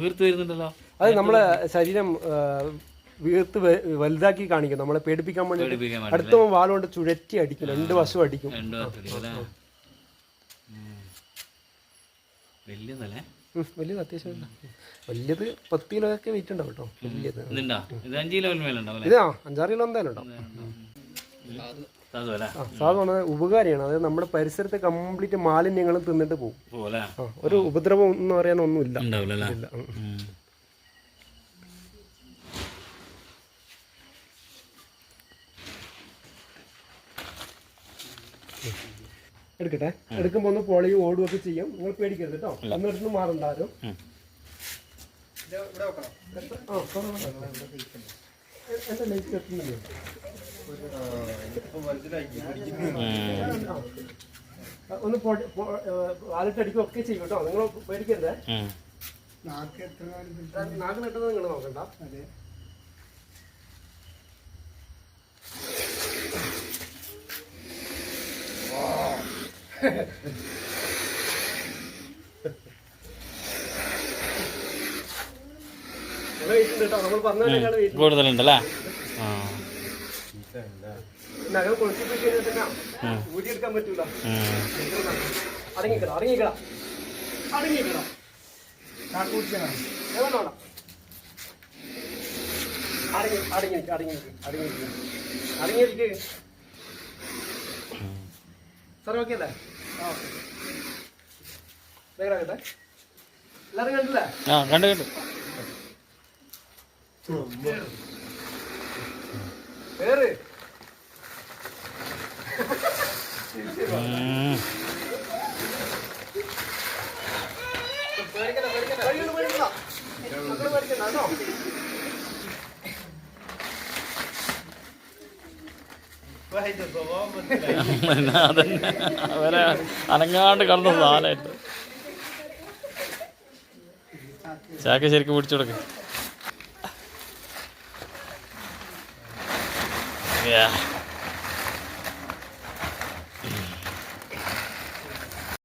വീർത്ത് വരുന്നുണ്ടല്ലോ. അത് നമ്മളെ ശരീരം വീർത്ത് വലുതാക്കി കാണിക്കും നമ്മളെ പേടിപ്പിക്കാൻ വേണ്ടി അടുത്ത വാളുകൊണ്ട് ചുഴറ്റി അടിക്കും. രണ്ട് വശം അടിക്കും. വലിയതല്ലേ? വലിയത് അത്യാവശ്യം വലിയത്. പത്ത് കിലോ ഒക്കെ വെയിറ്റ് ഉണ്ടാവും കേട്ടോ. വലിയത്. ഇത് അഞ്ചാറ് കിലോ എന്തായാലും ഉണ്ടാവും. സാധു അല്ലേ ആ സാധാരണ ഉപകാരിയാണ്. അതായത് നമ്മുടെ പരിസരത്തെ കംപ്ലീറ്റ് മാലിന്യങ്ങളും തിന്നിട്ട് പോകും പോലെ ഒരു ഉപദ്രവം എന്ന് പറയാൻ ഒന്നുമില്ല. ഉണ്ടാവില്ല ഇല്ല. എടുക്കട്ടെ? എടുക്കുമ്പോ ഒന്ന് പൊളി ഓടുക ഒക്കെ ചെയ്യും. നിങ്ങൾ പേടിക്കരുത് കേട്ടോ. എന്നിട്ട് മാറണ്ടാരും ആ, ഒന്ന് പൊടി- പൊ- ഏ, വാലിട്ടടിക്കും ഒക്കെ ചെയ്യും കേട്ടോ. നിങ്ങൾ പേടിക്കരുത്. നാക്ക് നെട്ടത് നിങ്ങൾ നോക്കണ്ട. നല്ല കൂടുതലുണ്ടല്ലേ? ആ. നഖം കൊളുത്തിപ്പോയി കഴിഞ്ഞിട്ടുണ്ടെന്നാ, ഊരിയെടുക്കാൻ പറ്റൂല. ഉം. അടങ്ങിക്കട അടങ്ങിക്കട. അടങ്ങിക്കട. വേണം വേണം? അടങ്ങി അടങ്ങിയിരിക്കും അടങ്ങിയിരിക്കും അടങ്ങിയിരിക്കും അടങ്ങിയിരിക്കും സാർ ഓക്കെ അല്ലേ? എല്ലാവരും കണ്ടില്ലേ? ആ കണ്ടു കണ്ടു. അവരെ അനങ്ങാണ്ട് കടന്നു സാധനമായിട്ട് ചാക്ക ശരിക്കും പിടിച്ചു കൊടുക്ക. Yeah.